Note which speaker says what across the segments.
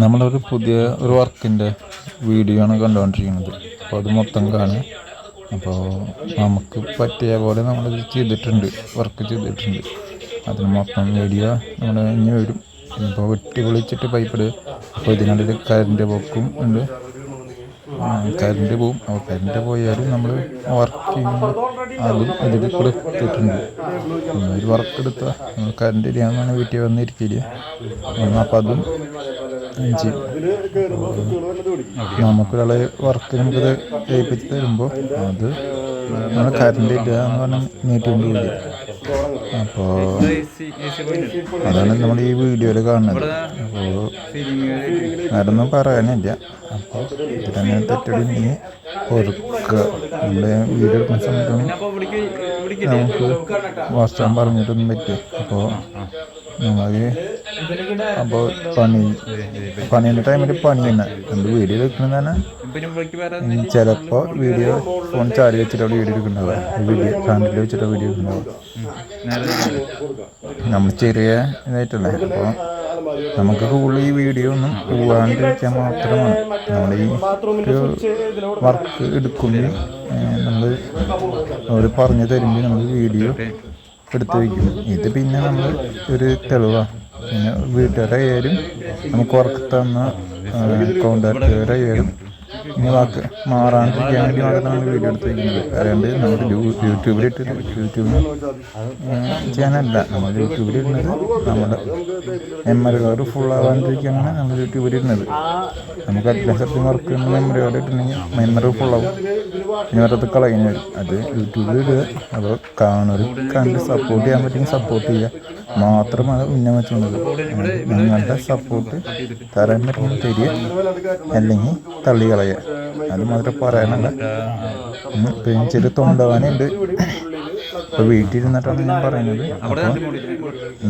Speaker 1: നമ്മളൊരു പുതിയ ഒരു വർക്കിന്റെ വീഡിയോ ആണ് കണ്ടുകൊണ്ടിരിക്കുന്നത്. അപ്പോൾ അത് മൊത്തം കാണും അപ്പോൾ നമുക്ക് പറ്റിയ പോലെ നമ്മളത് ചെയ്തിട്ടുണ്ട്. വർക്ക് ചെയ്തിട്ടുണ്ട്. അതിന് മൊത്തം വീഡിയോ നമ്മൾ ഇനി വരും. ഇപ്പോൾ വെട്ടി പൊളിച്ചിട്ട് പൈപ്പ് ഇടുക. അപ്പോൾ ഇതിനിടയിൽ കരണ്ട് പോക്കും ഉണ്ട്. കരണ്ട് പോവും. അപ്പോൾ കരണ്ട് പോയാലും നമ്മൾ വർക്ക് ചെയ്യുമ്പോൾ അതും ഇതിൽ കൊടുത്തിട്ടുണ്ട് ഒരു വർക്ക് എടുത്താൽ നമ്മൾ കരണ്ട് ഇല്ലാന്നാണ് വീട്ടിൽ വന്നിരിക്കില്ല അപ്പം അതും നമുക്കൊരാളെ വർക്ക് നമുക്കത് ഏൽപ്പിച്ച് തരുമ്പോൾ അത് നമ്മൾ കറണ്ട് ഇല്ല എന്ന് പറഞ്ഞാൽ നീട്ടിക്കൊണ്ട് പോയി അപ്പോൾ അതാണ് നമ്മൾ ഈ വീഡിയോയിൽ കാണുന്നത്. അപ്പോൾ വേറൊന്നും പറയാനില്ല. അപ്പോൾ ഇതിലങ്ങനെ നീ പൊറുക്കുക നമ്മുടെ വീഡിയോ എടുക്കുന്ന സമയത്തൊന്നും നമുക്ക് വാസ്തവം പറഞ്ഞിട്ടൊന്നും പറ്റും അപ്പോൾ നമ്മൾ അപ്പോൾ പണി പണിന്റെ ടൈമിൽ പണി തന്നെ. എന്ത് വീഡിയോ എടുക്കുന്നത് തന്നെ ചിലപ്പോൾ വീഡിയോ ഫോൺ ചാരി വെച്ചിട്ടാണ് വീഡിയോ എടുക്കുന്നുണ്ടാവുക വീഡിയോ ചാനലിൽ വെച്ചിട്ടാണ് വീഡിയോ എടുക്കുന്നുണ്ടാവുക നമ്മൾ ചെറിയ ഇതായിട്ടല്ലേ? അപ്പോൾ നമുക്ക് കൂടുതൽ ഈ വീഡിയോ ഒന്നും പോകാണ്ടിരിക്കാൻ മാത്രമാണ്. നമ്മുടെ ഈ ഒരു വർക്ക് എടുക്കുമ്പോൾ നമ്മൾ അവർ പറഞ്ഞു തരുമ്പോൾ നമ്മൾ വീഡിയോ എടുത്ത് വയ്ക്കും. ഇത് പിന്നെ നമ്മൾ ഒരു തെളിവാണ് പിന്നെ വീട്ടുകാരായാലും നമുക്ക് ഉറക്കത്തന്ന തന്ന കോണ്ടാക്റ്റുകാരായാലും ഇനി വാക്ക് മാറാണ്ടിരിക്കാൻ വേണ്ടി മാത്രം വീഡിയോ എടുത്തിരിക്കുന്നത്. അതുകൊണ്ട് നമ്മൾ യൂട്യൂബിലിട്ട് യൂട്യൂബിൽ ചെയ്യാനല്ല. നമ്മൾ യൂട്യൂബിലിടുന്നത് നമ്മുടെ നമ്മുടെ മെമ്മറി കാർഡ് ഫുൾ ആവാണ്ടിരിക്കാനാണ് നമ്മൾ യൂട്യൂബിൽ ഇടുന്നത്. നമുക്ക് അത്യാവശ്യത്തിന് വർക്ക് മെമ്മറി കാർഡ് ഇട്ടിട്ടുണ്ടെങ്കിൽ മെമ്മറി ഫുൾ ആവും. ഇനി വെറുതെ കളയുന്ന വരും. അത് യൂട്യൂബിൽ ഇടുക. അപ്പോൾ കാണുന്നവർ കണ്ട് സപ്പോർട്ട് ചെയ്യാൻ പറ്റുമെങ്കിൽ സപ്പോർട്ട് ചെയ്യുക. മാത്രമാണ് ഉന്നം വെച്ചുള്ളത് നിങ്ങളുടെ സപ്പോർട്ട് തരാൻ പറ്റുന്ന തരിക. അല്ലെങ്കിൽ തള്ളി കളയുക. അത് മാത്രം പറയാനല്ല പിന്നെ ചെറിയ തൊണ്ടവാനുണ്ട്. ഇപ്പോൾ വീട്ടിലിരുന്നിട്ടാണ് ഞാൻ പറയുന്നത്. അപ്പോൾ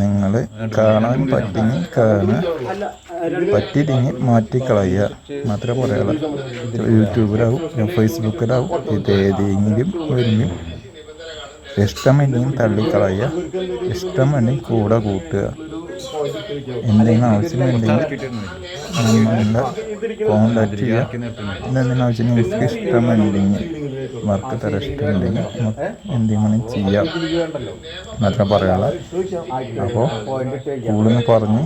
Speaker 1: നിങ്ങൾ കാണാൻ പറ്റിങ്ങി കാണുക. പറ്റിയില്ലെങ്കിൽ മാറ്റിക്കളയുക. മാത്രമേ പറയാനുള്ളൂ. യൂട്യൂബിലാവും ഫേസ്ബുക്കിലാവും ഇത് ഏതെങ്കിലും വരുമ്പോൾ ഇഷ്ടമില്ലെങ്കിൽ തള്ളിക്കളയുക. ഇഷ്ടമുണ്ടെങ്കിൽ കൂടെ കൂട്ടുക. എന്തെങ്കിലും ആവശ്യമുണ്ടെങ്കിൽ നമ്മളുടെ കോണ്ടാക്ട് ചെയ്യുക എന്തെങ്കിലും ആവശ്യം നിങ്ങൾക്ക് ഇഷ്ടമുണ്ടെങ്കിൽ വർക്ക് തരാൻ ഇഷ്ടമുണ്ടെങ്കിൽ നമുക്ക് എന്തെങ്കിലും ചെയ്യാം. മാത്രം പറയാനുള്ള. അപ്പോൾ കൂടുതൽ പറഞ്ഞ്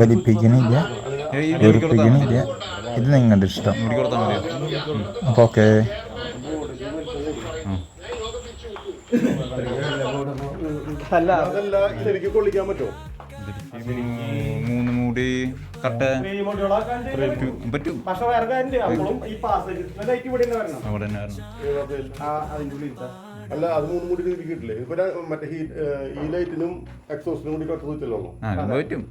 Speaker 1: വലിപ്പിക്കണില്ല വെറുപ്പിക്കണില്ല. ഇത് നിങ്ങളുടെ ഇഷ്ടം. അപ്പോൾ ഓക്കെ.
Speaker 2: അല്ല
Speaker 3: അതല്ല ശരിക്കും കൊള്ളിക്കാൻ പറ്റുമോ?
Speaker 4: മൂന്ന് മൂടി കട്ട പറ്റും. അവിടെ തന്നെ.
Speaker 3: അല്ല അത് മൂന്നും കൂടി കിട്ടില്ലേ? ഇപ്പൊ മറ്റേ ഈ ലൈറ്റിനും എക്സോസിനും കൂടി കട്ട് സ്വിച്ച് അല്ലേ
Speaker 4: ആ അത് പറ്റും.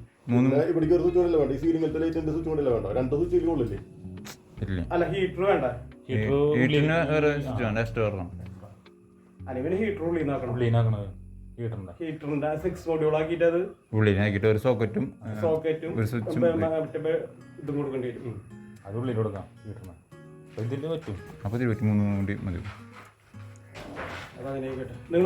Speaker 3: ഇവിടേക്ക് ഒരു സ്വിച്ച് കൊണ്ടല്ലേ വേണ്ട? ഈ സീലിംഗിലത്തെ ലൈറ്റിന്റെ സ്വിച്ച് കൊണ്ടല്ലേ വേണ്ട? രണ്ട് സ്വിച്ച് കൊള്ളില്ലേ
Speaker 2: അല്ല ഹീറ്റർ വേണ്ട.
Speaker 4: വീട്ടിന് വേറെ സ്വിച്ച് വേണ്ട എക്സ്ട്രാ വരണം
Speaker 2: അല്ലെങ്കിൽ ഹീറ്റർ ഉള്ളിൽ നിന്നാക്കണം
Speaker 5: ഉള്ളിൽ ഹീറ്ററിന്റെ
Speaker 2: ഹീറ്ററിന്റെ സിക്സ് മോഡ്യൂൾ ആക്കിയിട്ട് അത്
Speaker 4: ഉള്ളിനാക്കിയിട്ട് ഒരു സോക്കറ്റും
Speaker 2: സോക്കറ്റും
Speaker 4: ഒരു സ്വിച്ചും
Speaker 2: ഇതും കൊടുക്കേണ്ടി വരും.
Speaker 5: അത് ഉള്ളിൽ കൊടുക്കാം ഹീറ്ററിന് അപ്പോൾ ഇതിൽ പറ്റും.
Speaker 4: അപ്പോൾ ഇരുപത്തി മൂന്ന് മൂടി മതി.
Speaker 2: അതങ്ങനെ നിങ്ങൾ